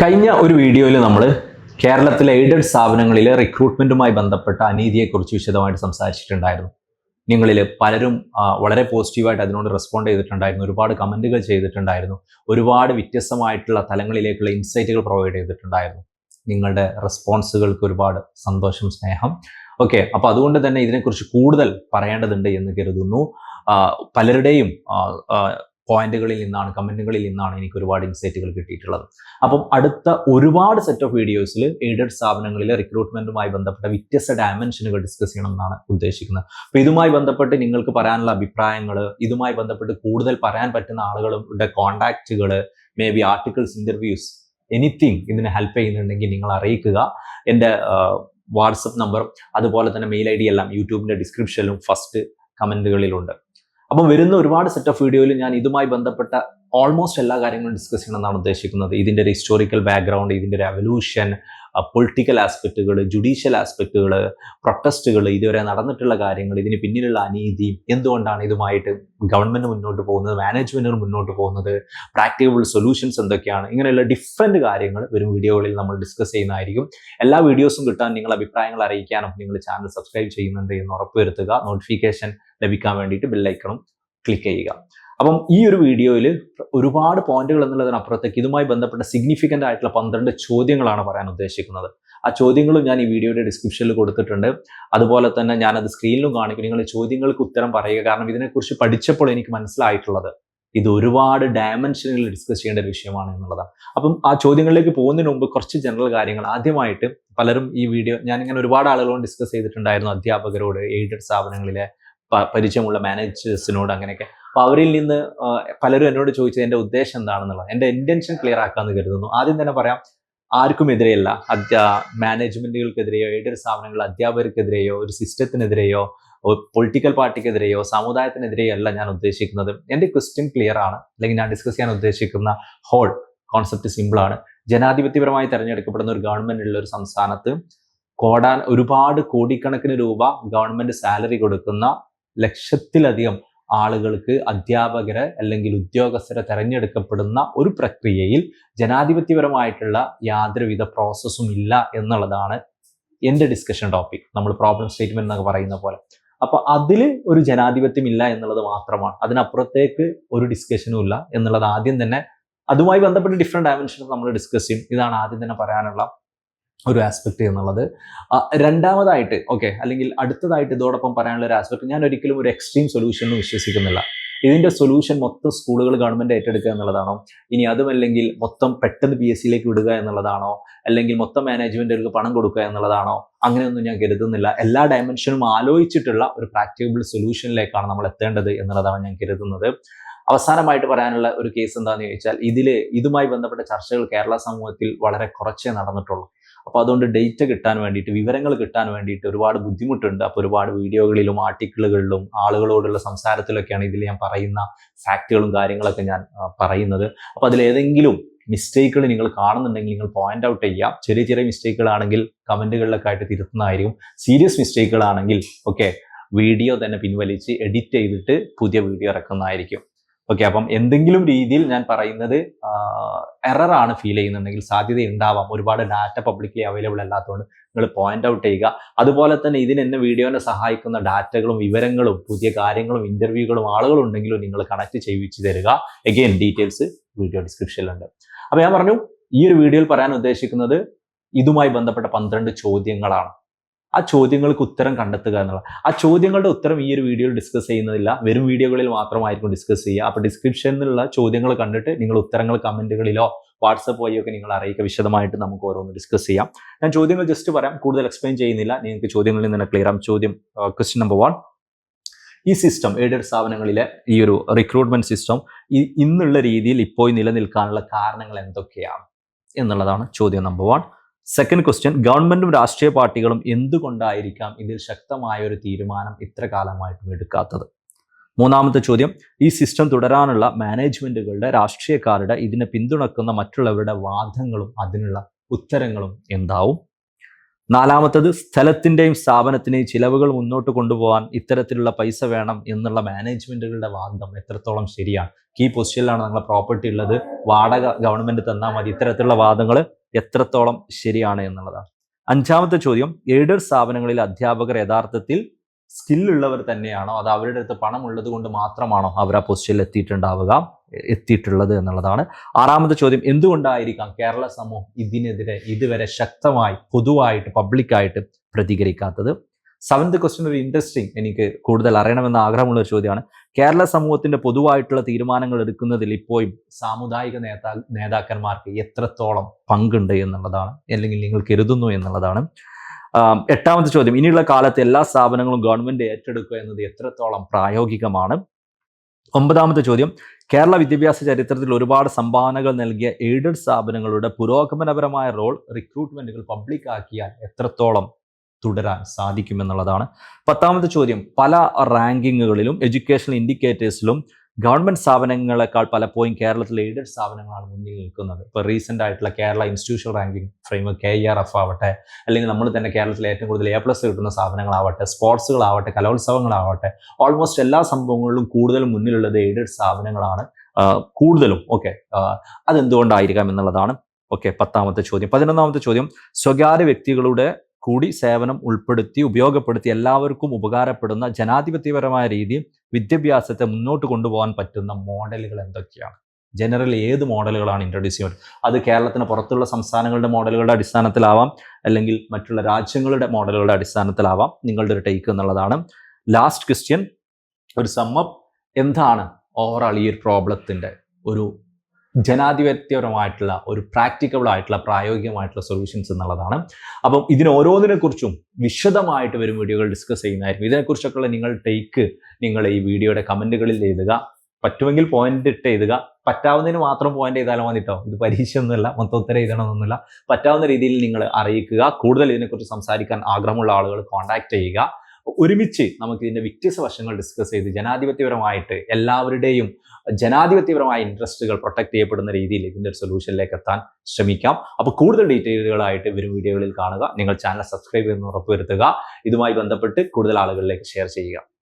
കഴിഞ്ഞ ഒരു വീഡിയോയിൽ നമ്മൾ കേരളത്തിലെ എയ്ഡഡ് സ്ഥാപനങ്ങളിലെ റിക്രൂട്ട്മെന്റുമായി ബന്ധപ്പെട്ട അനീതിയെക്കുറിച്ച് വിശദമായിട്ട് സംസാരിച്ചിട്ടുണ്ടായിരുന്നു. നിങ്ങളിൽ പലരും വളരെ പോസിറ്റീവായിട്ട് അതിനോട് റെസ്പോണ്ട് ചെയ്തിട്ടുണ്ടായിരുന്നു. ഒരുപാട് കമന്റുകൾ ചെയ്തിട്ടുണ്ടായിരുന്നു. ഒരുപാട് വ്യത്യസ്തമായിട്ടുള്ള തലങ്ങളിലേക്കുള്ള ഇൻസൈറ്റുകൾ പ്രൊവൈഡ് ചെയ്തിട്ടുണ്ടായിരുന്നു. നിങ്ങളുടെ റെസ്പോൺസുകൾക്ക് ഒരുപാട് സന്തോഷം സ്നേഹം. ഓക്കെ അപ്പോൾ അതുകൊണ്ട് തന്നെ ഇതിനെക്കുറിച്ച് കൂടുതൽ പറയേണ്ടതുണ്ട് എന്ന് കരുതുന്നു. പലരുടെയും പോയിന്റുകളിൽ നിന്നാണ് കമന്റുകളിൽ നിന്നാണ് എനിക്ക് ഒരുപാട് ഇൻസൈറ്റുകൾ കിട്ടിയിട്ടുള്ളത്. അപ്പം അടുത്ത ഒരുപാട് സെറ്റ് ഓഫ് വീഡിയോസിൽ എയ്ഡഡ് സ്ഥാപനങ്ങളിലെ റിക്രൂട്ട്മെന്റുമായി ബന്ധപ്പെട്ട വ്യത്യസ്ത ഡയമെൻഷനുകൾ ഡിസ്കസ് ചെയ്യണം എന്നാണ് ഉദ്ദേശിക്കുന്നത്. അപ്പോൾ ഇതുമായി ബന്ധപ്പെട്ട് നിങ്ങൾക്ക് പറയാനുള്ള അഭിപ്രായങ്ങൾ ഇതുമായി ബന്ധപ്പെട്ട് കൂടുതൽ പറയാൻ പറ്റുന്ന ആളുകളുടെ കോണ്ടാക്റ്റുകൾ maybe articles interviews anything ഇതിനെ ഹെൽപ്പ് ചെയ്യുന്നുണ്ടെങ്കിൽ നിങ്ങൾ അറിയിക്കുക. എന്റെ വാട്സപ്പ് നമ്പറും അതുപോലെ തന്നെ മെയിൽ ഐ ഡി എല്ലാം യൂട്യൂബിന്റെ ഡിസ്ക്രിപ്ഷനിലും ഫസ്റ്റ് കമന്റുകളിലുണ്ട് അപ്പം വരുന്ന ഒരുപാട് സെറ്റ് ഓഫ് വീഡിയോയിൽ ഞാൻ ഇതുമായി ബന്ധപ്പെട്ട ഓൾമോസ്റ്റ് എല്ലാ കാര്യങ്ങളും ഡിസ്കസ് ചെയ്യണമെന്നാണ് ഉദ്ദേശിക്കുന്നത്. ഇതിന്റെ ഒരു ഹിസ്റ്റോറിക്കൽ ബാക്ക്ഗ്രൗണ്ട് ഇതിന്റെ ഒരു എവല്യൂഷൻ പൊളിറ്റിക്കൽ ആസ്പെക്റ്റുകൾ ജുഡീഷ്യൽ ആസ്പെക്റ്റുകൾ പ്രൊട്ടസ്റ്റുകൾ ഇതുവരെ നടന്നിട്ടുള്ള കാര്യങ്ങൾ ഇതിന് പിന്നിലുള്ള അനീതി എന്തുകൊണ്ടാണ് ഇതുമായിട്ട് ഗവൺമെന്റ് മുന്നോട്ട് പോകുന്നത് മാനേജ്മെന്റുകൾ മുന്നോട്ട് പോകുന്നത് പ്രാക്ടിക്കബിൾ സൊല്യൂഷൻസ് എന്തൊക്കെയാണ് ഇങ്ങനെയുള്ള ഡിഫറെന്റ് കാര്യങ്ങൾ വരും വീഡിയോകളിൽ നമ്മൾ ഡിസ്കസ് ചെയ്യുന്നതായിരിക്കും. എല്ലാ വീഡിയോസും കിട്ടാൻ നിങ്ങൾ അഭിപ്രായങ്ങൾ അറിയിക്കാനും നിങ്ങൾ ചാനൽ സബ്സ്ക്രൈബ് ചെയ്യുന്നുണ്ട് എന്ന് ഉറപ്പുവരുത്തുക നോട്ടിഫിക്കേഷൻ ലഭിക്കാൻ വേണ്ടിയിട്ട് ബെല്ലൈക്കണും ക്ലിക്ക് ചെയ്യുക. അപ്പം ഈ ഒരു വീഡിയോയിൽ ഒരുപാട് പോയിന്റുകൾ എന്നുള്ളതിനപ്പുറത്തേക്ക് ഇതുമായി ബന്ധപ്പെട്ട സിഗ്നിഫിക്കന്റ് ആയിട്ടുള്ള പന്ത്രണ്ട് ചോദ്യങ്ങളാണ് പറയാൻ ഉദ്ദേശിക്കുന്നത്. ആ ചോദ്യങ്ങളും ഞാൻ ഈ വീഡിയോയുടെ ഡിസ്ക്രിപ്ഷനിൽ കൊടുത്തിട്ടുണ്ട്. അതുപോലെ തന്നെ ഞാനത് സ്ക്രീനിലും കാണിക്കും. നിങ്ങൾ ചോദ്യങ്ങൾക്ക് ഉത്തരം പറയുക. കാരണം ഇതിനെക്കുറിച്ച് പഠിച്ചപ്പോൾ എനിക്ക് മനസ്സിലായിട്ടുള്ളത് ഇത് ഒരുപാട് ഡയമെൻഷനിൽ ഡിസ്കസ് ചെയ്യേണ്ട ഒരു വിഷയമാണ് എന്നുള്ളതാണ്. അപ്പം ആ ചോദ്യങ്ങളിലേക്ക് പോകുന്നതിന് മുമ്പ് കുറച്ച് ജനറൽ കാര്യങ്ങൾ. ആദ്യമായിട്ട് പലരും ഈ വീഡിയോ ഞാനിങ്ങനെ ഒരുപാട് ആളുകളോട് ഡിസ്കസ് ചെയ്തിട്ടുണ്ടായിരുന്നു അധ്യാപകരോട് എയ്ഡഡ് സ്ഥാപനങ്ങളിലെ പരിചയമുള്ള മാനേജേഴ്സിനോട് അങ്ങനെയൊക്കെ. അപ്പോൾ അവരിൽ നിന്ന് പലരും എന്നോട് ചോദിച്ചത് എന്റെ ഉദ്ദേശം എന്താണെന്നുള്ളത്? എന്റെ ഇന്റൻഷൻ ക്ലിയർ ആക്കാമെന്ന് കരുതുന്നു. ആദ്യം തന്നെ പറയാം ആർക്കും എതിരെയല്ല. അധ്യാ മാനേജ്മെന്റുകൾക്കെതിരെയോ ഏതൊരു സ്ഥാപനങ്ങൾ അധ്യാപകർക്കെതിരെയോ ഒരു സിസ്റ്റത്തിനെതിരെയോ പൊളിറ്റിക്കൽ പാർട്ടിക്കെതിരെയോ സമുദായത്തിനെതിരെയോ അല്ല ഞാൻ ഉദ്ദേശിക്കുന്നത്. എന്റെ ക്വസ്റ്റ്യൻ ക്ലിയർ ആണ്. അല്ലെങ്കിൽ ഞാൻ ഡിസ്കസ് ചെയ്യാൻ ഉദ്ദേശിക്കുന്ന ഹോൾ കോൺസെപ്റ്റ് സിമ്പിൾ ആണ്. ജനാധിപത്യപരമായി തെരഞ്ഞെടുക്കപ്പെടുന്ന ഒരു ഗവൺമെന്റ് ഉള്ള ഒരു സംസ്ഥാനത്ത് കോടാൻ ഒരുപാട് കോടിക്കണക്കിന് രൂപ ഗവൺമെന്റ് സാലറി കൊടുക്കുന്ന ലക്ഷത്തിലധികം ആളുകൾക്ക് അധ്യാപകരെ അല്ലെങ്കിൽ ഉദ്യോഗസ്ഥരെ തെരഞ്ഞെടുക്കപ്പെടുന്ന ഒരു പ്രക്രിയയിൽ ജനാധിപത്യപരമായിട്ടുള്ള യാതൊരുവിധ പ്രോസസ്സും ഇല്ല എന്നുള്ളതാണ് എന്റെ ഡിസ്കഷൻ ടോപ്പിക് നമ്മൾ പ്രോബ്ലം സ്റ്റേറ്റ്മെന്റ് എന്നൊക്കെ പറയുന്ന പോലെ. അപ്പൊ അതിൽ ഒരു ജനാധിപത്യം ഇല്ല എന്നുള്ളത് മാത്രമാണ്. അതിനപ്പുറത്തേക്ക് ഒരു ഡിസ്കഷനും ഇല്ല എന്നുള്ളത് ആദ്യം തന്നെ അതുമായി ബന്ധപ്പെട്ട് ഡിഫറെന്റ് ഡയമെൻഷൻസ് നമ്മൾ ഡിസ്കസ് ചെയ്യും. ഇതാണ് ആദ്യം തന്നെ പറയാനുള്ള ഒരു ആസ്പെക്ട് എന്നുള്ളത്. രണ്ടാമതായിട്ട് ഓക്കെ അല്ലെങ്കിൽ അടുത്തതായിട്ട് ഇതോടൊപ്പം പറയാനുള്ള ഒരു ആസ്പെക്ട് ഞാൻ ഒരിക്കലും ഒരു എക്സ്ട്രീം സൊല്യൂഷൻ എന്ന് വിശ്വസിക്കുന്നില്ല. ഇതിന്റെ സൊല്യൂഷൻ മൊത്തം സ്കൂളുകൾ ഗവൺമെന്റ് ഏറ്റെടുക്കുക എന്നുള്ളതാണോ? ഇനി അതുമല്ലെങ്കിൽ മൊത്തം പെട്ടെന്ന് പി എസ് സിയിലേക്ക് വിടുക എന്നുള്ളതാണോ? അല്ലെങ്കിൽ മൊത്തം മാനേജ്മെന്റുകൾക്ക് പണം കൊടുക്കുക എന്നുള്ളതാണോ? അങ്ങനെയൊന്നും ഞാൻ കരുതുന്നില്ല. എല്ലാ ഡയമെൻഷനും ആലോചിച്ചിട്ടുള്ള ഒരു പ്രാക്ടിക്കബിൾ സൊല്യൂഷനിലേക്കാണ് നമ്മൾ എത്തേണ്ടത് എന്നുള്ളതാണ് ഞാൻ കരുതുന്നത്. അവസാനമായിട്ട് പറയാനുള്ള ഒരു കേസ് എന്താണെന്ന് ചോദിച്ചാൽ ഇതിൽ ഇതുമായി ബന്ധപ്പെട്ട ചർച്ചകൾ കേരള സമൂഹത്തിൽ വളരെ കുറച്ചേ നടന്നിട്ടുള്ളൂ. അപ്പോൾ അതുകൊണ്ട് ഡേറ്റ കിട്ടാൻ വേണ്ടിയിട്ട് വിവരങ്ങൾ കിട്ടാൻ വേണ്ടിയിട്ട് ഒരുപാട് ബുദ്ധിമുട്ടുണ്ട്. അപ്പോൾ ഒരുപാട് വീഡിയോകളിലും ആർട്ടിക്കിളുകളിലും ആളുകളോടുള്ള സംസാരത്തിലൊക്കെയാണ് ഇതിൽ ഞാൻ പറയുന്ന ഫാക്റ്റുകളും കാര്യങ്ങളൊക്കെ ഞാൻ പറയുന്നത്. അപ്പോൾ അതിലേതെങ്കിലും മിസ്റ്റേക്കുകൾ നിങ്ങൾ കാണുന്നുണ്ടെങ്കിൽ നിങ്ങൾ പോയിന്റ് ഔട്ട് ചെയ്യാം ചെറിയ ചെറിയ മിസ്റ്റേക്കുകളാണെങ്കിൽ കമന്റുകളിലൊക്കെ ആയിട്ട് തിരുത്തുന്നതായിരിക്കും. സീരിയസ് മിസ്റ്റേക്കുകളാണെങ്കിൽ ഓക്കെ വീഡിയോ തന്നെ പിൻവലിച്ച് എഡിറ്റ് ചെയ്തിട്ട് പുതിയ വീഡിയോ ഇറക്കുന്നതായിരിക്കും. ഓക്കെ അപ്പം എന്തെങ്കിലും രീതിയിൽ ഞാൻ പറയുന്നത് എററാണ് ഫീൽ ചെയ്യുന്നുണ്ടെങ്കിൽ സാധ്യത ഉണ്ടാവാം ഒരുപാട് ഡാറ്റ പബ്ലിക്കലി അവൈലബിൾ അല്ലാത്തതുകൊണ്ട് നിങ്ങൾ പോയിന്റ് ഔട്ട് ചെയ്യുക. അതുപോലെ തന്നെ ഇതിന് എന്നെ വീഡിയോനെ സഹായിക്കുന്ന ഡാറ്റകളും വിവരങ്ങളും പുതിയ കാര്യങ്ങളും ഇന്റർവ്യൂകളും ആളുകളും ഉണ്ടെങ്കിലും നിങ്ങൾ കണക്ട് ചെയ്യിച്ചു തരിക. എഗെയിൻ ഡീറ്റെയിൽസ് വീഡിയോ ഡിസ്ക്രിപ്ഷനിലുണ്ട് അപ്പോൾ ഞാൻ പറഞ്ഞു ഈ ഒരു വീഡിയോയിൽ പറയാൻ ഉദ്ദേശിക്കുന്നത് ഇതുമായി ബന്ധപ്പെട്ട പന്ത്രണ്ട് ചോദ്യങ്ങളാണ്. ആ ചോദ്യങ്ങൾക്ക് ഉത്തരം കണ്ടെത്തുക എന്നുള്ള ആ ചോദ്യങ്ങളുടെ ഉത്തരം ഈ ഒരു വീഡിയോയിൽ ഡിസ്കസ് ചെയ്യുന്നതില്ല. വെറും വീഡിയോകളിൽ മാത്രമായിരിക്കും ഡിസ്കസ് ചെയ്യുക. അപ്പോൾ ഡിസ്ക്രിപ്ഷനിലുള്ള ചോദ്യങ്ങൾ കണ്ടിട്ട് നിങ്ങൾ ഉത്തരങ്ങൾ കമന്റുകളിലോ വാട്സപ്പ് വഴിയോ ഒക്കെ നിങ്ങൾ അറിയിക്കുക. വിശദമായിട്ട് നമുക്ക് ഓരോന്ന് ഡിസ്കസ് ചെയ്യാം. ഞാൻ ചോദ്യങ്ങൾ ജസ്റ്റ് പറയാം. കൂടുതൽ എക്സ്പ്ലെയിൻ ചെയ്യുന്നില്ല. നിങ്ങൾക്ക് ചോദ്യങ്ങളിൽ നിന്ന് ക്ലിയർ ആം ചോദ്യം ക്വസ്റ്റ്യൻ നമ്പർ വൺ ഈ സിസ്റ്റം എയ്ഡഡ് സ്ഥാപനങ്ങളിലെ ഈ ഒരു റിക്രൂട്ട്മെന്റ് സിസ്റ്റം ഇന്നുള്ള രീതിയിൽ ഇപ്പോൾ നിലനിൽക്കാനുള്ള കാരണങ്ങൾ എന്തൊക്കെയാണ്? എന്നുള്ളതാണ് ചോദ്യം നമ്പർ വൺ സെക്കൻഡ് ക്വസ്റ്റ്യൻ ഗവൺമെന്റും രാഷ്ട്രീയ പാർട്ടികളും എന്തുകൊണ്ടായിരിക്കാം ഇതിൽ ശക്തമായ ഒരു തീരുമാനം ഇത്ര കാലമായിട്ടും എടുക്കാത്തത്? മൂന്നാമത്തെ ചോദ്യം ഈ സിസ്റ്റം തുടരാനുള്ള മാനേജ്മെന്റുകളുടെ രാഷ്ട്രീയക്കാരുടെ ഇതിനെ പിന്തുണക്കുന്ന മറ്റുള്ളവരുടെ വാദങ്ങളും അതിനുള്ള ഉത്തരങ്ങളും എന്താവും? നാലാമത്തത് സ്ഥലത്തിന്റെയും സ്ഥാപനത്തിന്റെയും ചിലവുകൾ മുന്നോട്ട് കൊണ്ടുപോകാൻ ഇത്തരത്തിലുള്ള പൈസ വേണം എന്നുള്ള മാനേജ്മെന്റുകളുടെ വാദം എത്രത്തോളം ശരിയാണ്? കീ പൊസിഷനിലാണ് നിങ്ങളെ പ്രോപ്പർട്ടി ഉള്ളത്. വാടക ഗവൺമെന്റ് തന്നാൽ മതി. ഇത്തരത്തിലുള്ള വാദങ്ങൾ എത്രത്തോളം ശരിയാണ് എന്നുള്ളതാണ്. അഞ്ചാമത്തെ ചോദ്യം. എയ്ഡഡ് സ്ഥാപനങ്ങളിൽ അധ്യാപകർ യഥാർത്ഥത്തിൽ സ്കില്ലുള്ളവർ തന്നെയാണോ? അത് അവരുടെ അടുത്ത് പണം ഉള്ളത് കൊണ്ട് മാത്രമാണോ അവർ ആ പൊസിഷനിൽ എത്തിയിട്ടുണ്ടാവുക എത്തിയിട്ടുള്ളത് എന്നുള്ളതാണ്. ആറാമത്തെ ചോദ്യം എന്തുകൊണ്ടായിരിക്കാം കേരള സമൂഹം ഇതിനെതിരെ ഇതുവരെ ശക്തമായി പൊതുവായിട്ട് പബ്ലിക്കായിട്ട് പ്രതികരിക്കാത്തത്? സെവന്ത് ക്വസ്റ്റ്യൻ ഒരു ഇൻട്രസ്റ്റിംഗ് എനിക്ക് കൂടുതൽ അറിയണമെന്ന് ആഗ്രഹമുള്ള ഒരു ചോദ്യമാണ്. കേരള സമൂഹത്തിന്റെ പൊതുവായിട്ടുള്ള തീരുമാനങ്ങൾ എടുക്കുന്നതിൽ ഇപ്പോഴും സാമുദായിക നേതാ നേതാക്കന്മാർക്ക് എത്രത്തോളം പങ്കുണ്ട് എന്നുള്ളതാണ് അല്ലെങ്കിൽ നിങ്ങൾ കരുതുന്നു എന്നുള്ളതാണ്. എട്ടാമത്തെ ചോദ്യം. ഇനിയുള്ള കാലത്ത് എല്ലാ സ്ഥാപനങ്ങളും ഗവൺമെന്റ് ഏറ്റെടുക്കുക എന്നത് എത്രത്തോളം പ്രായോഗികമാണ്? ഒമ്പതാമത്തെ ചോദ്യം. കേരള വിദ്യാഭ്യാസ ചരിത്രത്തിൽ ഒരുപാട് സംഭാവനകൾ നൽകിയ എയ്ഡഡ് സ്ഥാപനങ്ങളുടെ പുരോഗമനപരമായ റോൾ റിക്രൂട്ട്മെന്റുകൾ പബ്ലിക് ആക്കിയാൽ എത്രത്തോളം തുടരാൻ സാധിക്കുമെന്നുള്ളതാണ്. പത്താമത്തെ ചോദ്യം. പല റാങ്കിങ്ങുകളിലും എഡ്യൂക്കേഷണൽ ഇൻഡിക്കേറ്റേഴ്സിലും ഗവൺമെന്റ് സ്ഥാപനങ്ങളെക്കാൾ പലപ്പോഴും കേരളത്തിലെ എയ്ഡഡ് സ്ഥാപനങ്ങളാണ് മുന്നിൽ നിൽക്കുന്നത്. ഇപ്പോൾ റീസെന്റ് ആയിട്ടുള്ള Kerala institutional ranking framework K R F ആവട്ടെ അല്ലെങ്കിൽ നമ്മൾ തന്നെ കേരളത്തിൽ ഏറ്റവും കൂടുതൽ എ പ്ലസ് കിട്ടുന്ന സ്ഥാപനങ്ങളാവട്ടെ സ്പോർട്സുകളാവട്ടെ കലോത്സവങ്ങളാവട്ടെ ഓൾമോസ്റ്റ് എല്ലാ സംഭവങ്ങളിലും കൂടുതൽ മുന്നിലുള്ളത് എയ്ഡഡ് സ്ഥാപനങ്ങളാണ് കൂടുതലും. ഓക്കെ അതെന്തുകൊണ്ടായിരിക്കാം എന്നുള്ളതാണ്. ഓക്കെ പത്താമത്തെ ചോദ്യം. പതിനൊന്നാമത്തെ ചോദ്യം. സ്വകാര്യ വ്യക്തികളുടെ കൂടി സേവനം ഉൾപ്പെടുത്തി ഉപയോഗപ്പെടുത്തി എല്ലാവർക്കും ഉപകാരപ്പെടുന്ന ജനാധിപത്യപരമായ രീതിയിൽ വിദ്യാഭ്യാസത്തെ മുന്നോട്ട് കൊണ്ടുപോകാൻ പറ്റുന്ന മോഡലുകൾ എന്തൊക്കെയാണ്? ജനറൽ ഏത് മോഡലുകളാണ് ഇൻട്രൊഡ്യൂസ് ചെയ്യുന്നത് അത് കേരളത്തിന് പുറത്തുള്ള സംസ്ഥാനങ്ങളുടെ മോഡലുകളുടെ അടിസ്ഥാനത്തിലാവാം അല്ലെങ്കിൽ മറ്റുള്ള രാജ്യങ്ങളുടെ മോഡലുകളുടെ അടിസ്ഥാനത്തിലാവാം നിങ്ങളുടെ ഒരു ടേക്ക് എന്നുള്ളതാണ്. ലാസ്റ്റ് ക്വസ്റ്റ്യൻ ഒരു സമ്മപ്പ് എന്താണ് ഓവറാൾ ഈ ഒരു പ്രോബ്ലത്തിന്റെ ഒരു ജനാധിപത്യപരമായിട്ടുള്ള ഒരു പ്രാക്ടിക്കബിൾ ആയിട്ടുള്ള പ്രായോഗികമായിട്ടുള്ള സൊല്യൂഷൻസ് എന്നുള്ളതാണ്. അപ്പം ഇതിന് ഓരോന്നിനെ കുറിച്ചും വിശദമായിട്ട് വരും വീഡിയോകൾ ഡിസ്കസ് ചെയ്യുന്നതായിരിക്കും. ഇതിനെക്കുറിച്ചൊക്കെയുള്ള നിങ്ങൾ ടേക്ക് നിങ്ങൾ ഈ വീഡിയോയുടെ കമന്റുകളിൽ എഴുതുക. പറ്റുമെങ്കിൽ പോയിന്റ് ഇട്ട് എഴുതുക. പറ്റാവുന്നതിന് മാത്രം പോയിന്റ് ചെയ്താലും മതി കേട്ടോ ഇത് പരീക്ഷ ഒന്നുമല്ല മൊത്തം ഉത്തരം എഴുതണമെന്നൊന്നുമില്ല. പറ്റാവുന്ന രീതിയിൽ നിങ്ങൾ അറിയിക്കുക. കൂടുതൽ ഇതിനെക്കുറിച്ച് സംസാരിക്കാൻ ആഗ്രഹമുള്ള ആളുകൾ കോൺടാക്ട് ചെയ്യുക. ഒരുമിച്ച് നമുക്ക് ഇതിന്റെ വ്യത്യസ്ത വശങ്ങൾ ഡിസ്കസ് ചെയ്ത് ജനാധിപത്യപരമായിട്ട് എല്ലാവരുടെയും ജനാധിപത്യപരമായ ഇൻട്രസ്റ്റുകൾ പ്രൊട്ടക്ട് ചെയ്യപ്പെടുന്ന രീതിയിൽ ഇതിന്റെ ഒരു സൊല്യൂഷനിലേക്ക് എത്താൻ ശ്രമിക്കാം. അപ്പോൾ കൂടുതൽ ഡീറ്റെയിലുകളായിട്ട് വരും വീഡിയോകളിൽ കാണുക. നിങ്ങൾ ചാനൽ സബ്സ്ക്രൈബ് ചെയ്യുന്ന ഉറപ്പുവരുത്തുക ഇതുമായി ബന്ധപ്പെട്ട് കൂടുതൽ ആളുകളിലേക്ക് ഷെയർ ചെയ്യുക.